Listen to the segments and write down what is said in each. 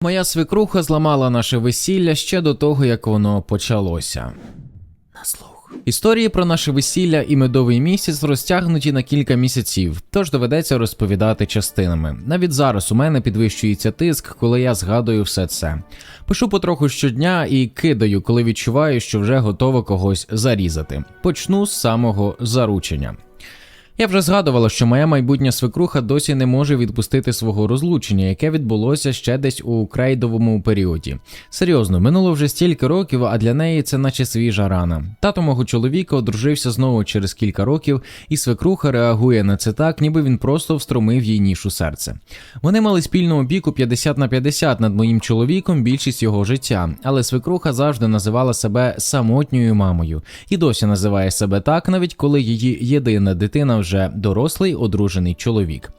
Моя свекруха зламала наше весілля ще до того, як воно почалося. На слух. Історії про наше весілля і медовий місяць розтягнуті на кілька місяців, тож доведеться розповідати частинами. Навіть зараз у мене підвищується тиск, коли я згадую все це. Пишу потроху щодня і кидаю, коли відчуваю, що вже готово когось зарізати. Почну з самого заручення. Я вже згадувала, що моя майбутня свекруха досі не може відпустити свого розлучення, яке відбулося ще десь у крейдовому періоді. Серйозно, минуло вже стільки років, а для неї це наче свіжа рана. Тато мого чоловіка одружився знову через кілька років, і свекруха реагує на це так, ніби він просто встромив їй ніж у серце. Вони мали спільну опіку 50 на 50 над моїм чоловіком більшість його життя, але свекруха завжди називала себе самотньою мамою і досі називає себе так, навіть коли її єдина дитина вже дорослий одружений чоловік.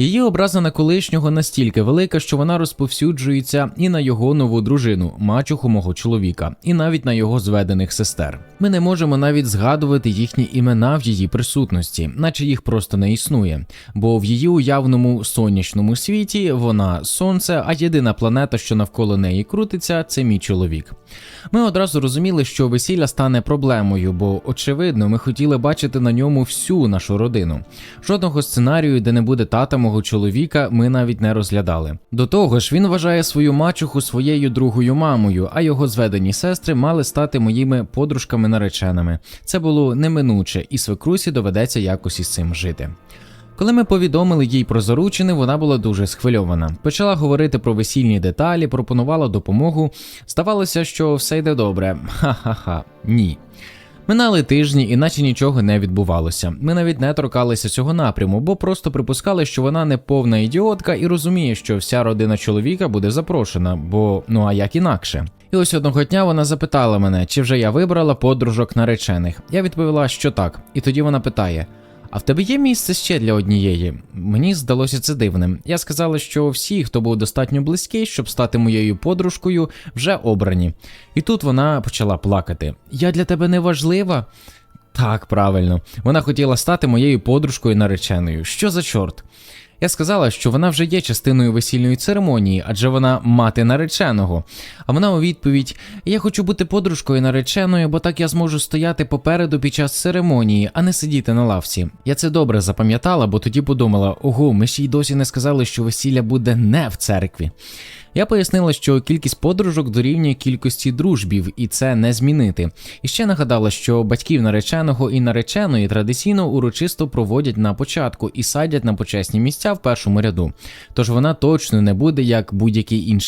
Її образа на колишнього настільки велика, що вона розповсюджується і на його нову дружину, мачуху мого чоловіка, і навіть на його зведених сестер. Ми не можемо навіть згадувати їхні імена в її присутності, наче їх просто не існує. Бо в її уявному сонячному світі вона сонце, а єдина планета, що навколо неї крутиться, це мій чоловік. Ми одразу розуміли, що весілля стане проблемою, бо очевидно, ми хотіли бачити на ньому всю нашу родину. Жодного сценарію, де не буде тата мого чоловіка, ми навіть не розглядали. До того ж, він вважає свою мачуху своєю другою мамою, а його зведені сестри мали стати моїми подружками нареченими. Це було неминуче, і свекрусі доведеться якось із цим жити. Коли ми повідомили їй про заручини, вона була дуже схвильована. Почала говорити про весільні деталі, пропонувала допомогу. Здавалося, що все йде добре. Ха-ха-ха, ні. Минали тижні, і наче нічого не відбувалося. Ми навіть не торкалися цього напряму, бо просто припускали, що вона не повна ідіотка і розуміє, що вся родина чоловіка буде запрошена, бо ну а як інакше. І ось одного дня вона запитала мене, чи вже я вибрала подружок наречених. Я відповіла, що так. І тоді вона питає: А в тебе є місце ще для однієї? Мені здалося це дивним. Я сказала, що всі, хто був достатньо близький, щоб стати моєю подружкою, вже обрані. І тут вона почала плакати. Я для тебе не важлива? Так, правильно. Вона хотіла стати моєю подружкою нареченою. Що за чорт? Я сказала, що вона вже є частиною весільної церемонії, адже вона мати нареченого. А вона у відповідь: Я хочу бути подружкою нареченою, бо так я зможу стояти попереду під час церемонії, а не сидіти на лавці. Я це добре запам'ятала, бо тоді подумала: ого, ми ж їй досі не сказали, що весілля буде не в церкві. Я пояснила, що кількість подружок дорівнює кількості дружбів, і це не змінити. І ще нагадала, що батьків нареченого і нареченої традиційно урочисто проводять на початку і садять на почесні місця в першому ряду. Тож вона точно не буде як будь-який інший.